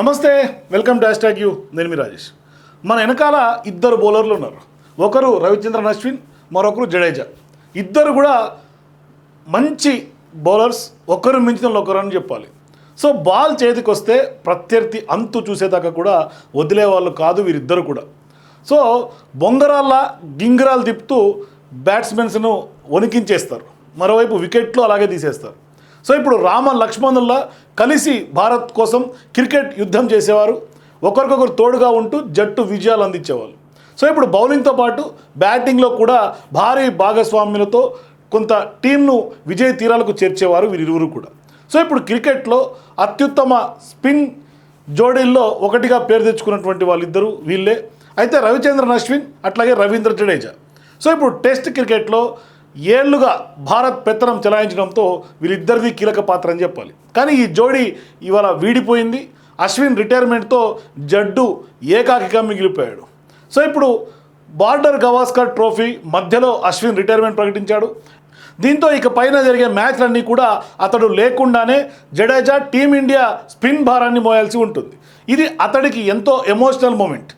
నమస్తే welcome to hashtag U. నేను మీ రాజేష్. మన వెనకాల ఇద్దరు బౌలర్లు ఉన్నారు. ఒకరు రవిచంద్రన్ అశ్విన్ మరొకరు జడేజా. ఇద్దరు కూడా మంచి బౌలర్స్ ఒకరు మించిన ఒకరు అని చెప్పాలి. సో బాల్ చేతికి వస్తే ప్రత్యర్థి అంతు చూసేదాకా కూడా వదిలే వాళ్ళు కాదు వీరిద్దరు కూడా. సో బొంగరాల్లా గింగరాలు తిప్పుతూ బ్యాట్స్మెన్స్ను వణికించేస్తారు. మరోవైపు వికెట్లు అలాగే తీసేస్తారు. సో ఇప్పుడు రామ లక్ష్మణుల్లా కలిసి భారత్ కోసం క్రికెట్ యుద్ధం చేసేవారు. ఒకరికొకరు తోడుగా ఉంటూ జట్టు విజయాలు అందించేవాళ్ళు. సో ఇప్పుడు బౌలింగ్తో పాటు బ్యాటింగ్లో కూడా భారీ భాగస్వామ్యులతో కొంత టీంను విజయ తీరాలకు చేర్చేవారు వీరిరువురు కూడా. సో ఇప్పుడు క్రికెట్లో అత్యుత్తమ స్పిన్ జోడీల్లో ఒకటిగా పేరు తెచ్చుకున్నటువంటి వాళ్ళిద్దరూ వీళ్ళే. అయితే రవిచంద్రన్ అశ్విన్ అట్లాగే రవీంద్ర జడేజా. సో ఇప్పుడు టెస్ట్ క్రికెట్లో ఏళ్ళుగా భారత్ పెత్తనం చెలాయించడంతో వీళ్ళిద్దరిది కీలక పాత్ర అని చెప్పాలి. కానీ ఈ జోడీ ఇవాళ వీడిపోయింది. అశ్విన్ రిటైర్మెంట్తో జడ్డు ఏకాకిగా మిగిలిపోయాడు. సో ఇప్పుడు బార్డర్ గవాస్కర్ ట్రోఫీ మధ్యలో అశ్విన్ రిటైర్మెంట్ ప్రకటించాడు. దీంతో ఇక పైన జరిగే మ్యాచ్లన్నీ కూడా అతడు లేకుండానే జడేజా టీమిండియా స్పిన్ భారాన్ని మోయాల్సి ఉంటుంది. ఇది అతడికి ఎంతో ఎమోషనల్ మూమెంట్.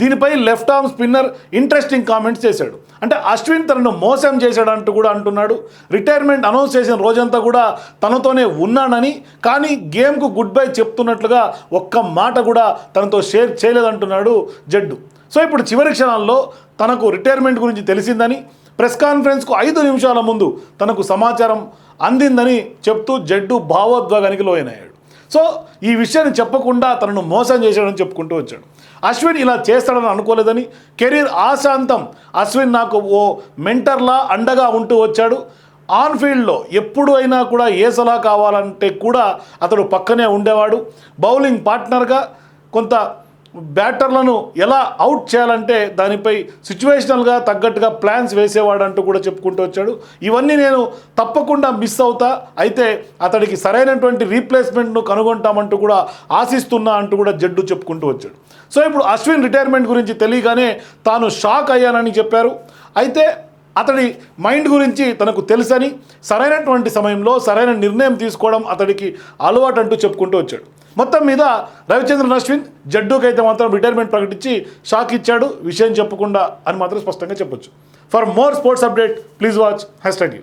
దీనిపై left arm spinner interesting comments చేశాడు. అంటే అశ్విన్ తనను మోసం చేశాడంటూ కూడా అంటున్నాడు. రిటైర్మెంట్ అనౌన్స్ చేసిన రోజంతా కూడా తనతోనే ఉన్నానని కానీ గేమ్కు గుడ్ బై చెప్తున్నట్లుగా ఒక్క మాట కూడా తనతో షేర్ చేయలేదంటున్నాడు జడ్డు. సో ఇప్పుడు చివరి క్షణాల్లో తనకు రిటైర్మెంట్ గురించి తెలిసిందని ప్రెస్ కాన్ఫరెన్స్కు ఐదు నిమిషాల ముందు తనకు సమాచారం అందిందని చెప్తూ జడ్డు భావోద్వేగానికి లోయనయ్యాడు సో ఈ విషయాన్ని చెప్పకుండా తనను మోసం చేశాడని చెప్పుకుంటూ వచ్చాడు. అశ్విన్ ఇలా చేస్తాడని అనుకోలేదని కెరీర్ ఆశాంతం అశ్విన్ నాకు ఓ మెంటర్లా అండగా ఉంటూ వచ్చాడు. ఆన్ ఫీల్డ్లో ఎప్పుడు అయినా కూడా ఏ సలహా కావాలంటే కూడా అతడు పక్కనే ఉండేవాడు. బౌలింగ్ పార్ట్నర్గా కొంత బ్యాటర్లను ఎలా అవుట్ చేయాలంటే దానిపై సిచ్యువేషనల్గా తగ్గట్టుగా ప్లాన్స్ వేసేవాడు అంటూ కూడా చెప్పుకుంటూ వచ్చాడు. ఇవన్నీ నేను తప్పకుండా మిస్ అవుతా. అయితే అతడికి సరైనటువంటి రీప్లేస్మెంట్ను కనుగొంటామంటూ కూడా ఆశిస్తున్నా అంటూ కూడా జడ్డు చెప్పుకుంటూ వచ్చాడు. సో ఇప్పుడు అశ్విన్ రిటైర్మెంట్ గురించి తెలియగానే తాను షాక్ అయ్యానని చెప్పారు. అయితే అతడి మైండ్ గురించి తనకు తెలుసని సరైనటువంటి సమయంలో సరైన నిర్ణయం తీసుకోవడం అతడికి అలవాటు అంటూ చెప్పుకుంటూ వచ్చాడు. మొత్తం మీద రవిచంద్రన్ అశ్విన్ జడ్డుకైతే మాత్రం రిటైర్మెంట్ ప్రకటించి షాక్ ఇచ్చాడు. విషయం చెప్పకుండా అని మాత్రం స్పష్టంగా చెప్పొచ్చు. For more sports update please watch hashtag U